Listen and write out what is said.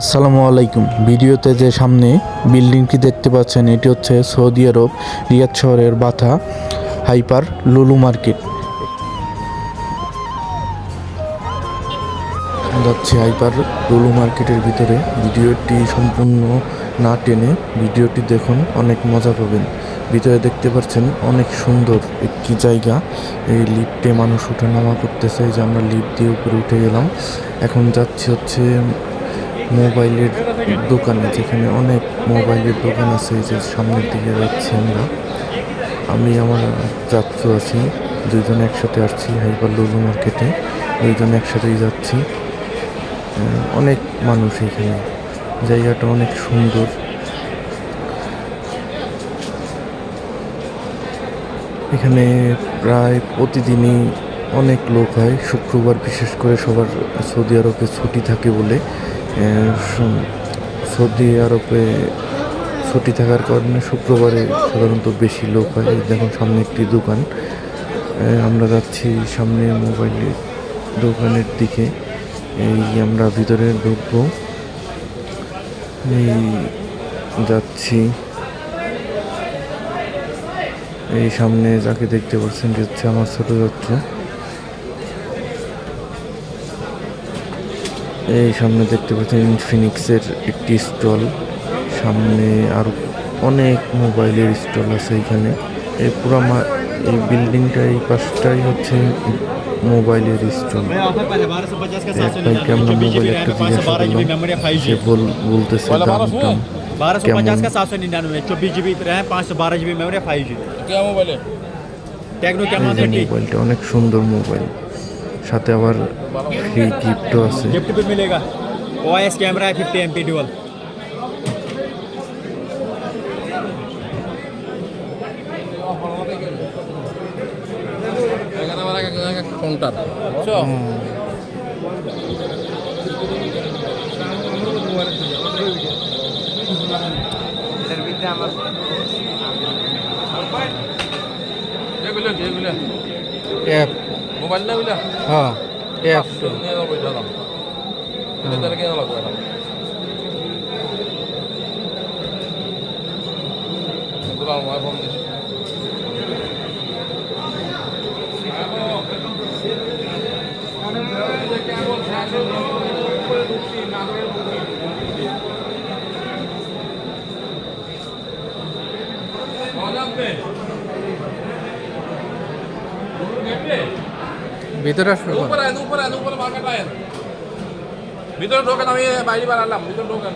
আসসালামু আলাইকুম। ভিডিওতে যে সামনে বিল্ডিংটি দেখতে পাচ্ছেন, এটি হচ্ছে সৌদি আরব রিয়াদ শহরের বাথা হাইপার লুলু মার্কেট। যাচ্ছি হাইপার লুলু মার্কেটের ভিতরে। ভিডিওটি সম্পূর্ণ না টেনে ভিডিওটি দেখুন, অনেক মজা পাবেন। ভিতরে দেখতে পাচ্ছেন, অনেক সুন্দর একটি জায়গা। এই লিফটে মানুষ ওঠানামা করতেছে যে আমরা লিফট দিয়ে উপরে উঠে গেলাম। এখন যাচ্ছি হচ্ছে মোবাইলের দোকানে, যেখানে অনেক মোবাইলের দোকান আছে যে সামনের দিকে যাচ্ছি আমরা। আমি আমার যাত্র আছি, দুইজন একসাথে আসছি হাইপার লুলু মার্কেটে, দুইজন একসাথেই যাচ্ছি। অনেক মানুষ এখানে, জায়গাটা অনেক সুন্দর। এখানে প্রায় প্রতিদিনই অনেক লোক হয়, শুক্রবার বিশেষ করে সবার সৌদি আরবে ছুটি থাকে বলে। সৌদি আরবে ছুটি থাকার কারণে শুক্রবারে সাধারণত বেশি লোক হয়। দেখুন সামনে একটি দোকান। আমরা যাচ্ছি সামনে মোবাইলের দোকানের দিকে। এই আমরা ভিতরে ঢুকবো। এই যাচ্ছি। এই সামনে যাকে দেখতে পাচ্ছেন যে হচ্ছে আমার ছোটো যাত্র এই সামনে দেখতে পাচ্ছেন ইনফিনিক্সের একটি স্টল সামনে আর অনেক মোবাইলের স্টল আছে এখানে এই পুরো মা- এই বিল্ডিংটা এই পাশটাই হচ্ছে মোবাইলের স্টল मैं ऑफर पर है बारह सौ पचास का सात सौ এক ভাইকে আমরা निन्यानवे মোবাইল रैम একটা पाँच सौ জিজ্ঞাসা बारह जी করলাম मेमोरी फाइव সে जी বল বলতেছে দাম টাম बारह सौ কেমন? पचास का सात सौ निन्यानवे चौबीस जी बी रैम पाँच सौ बारह G B memory five G क्या मोबाइल है टेक्नो এই कैमरा যে थर्टी মোবাইলটা অনেক সুন্দর মোবাইল সাথে আবার ফ্রি গিফটও আছে गिफ्ट भी मिलेगा ओ एस कैमरा है फिफ्टी एम पी डुअल এখানে আমার এক এক কাউন্টার বুঝছো এগুলো কি এগুলো অ্যাপ mobile না এগুলো হ্যাঁ অ্যাপ নিয়ে যাব এটা দাম এটা তারা কেনা লাগবে এটা ফোন দিচ্ছি ভিতরে আসবে উপরে উপরে উপরে। ভিতরে ঢোকেন আমি বাইরে বার আনলাম ভিতরে ঢোকেন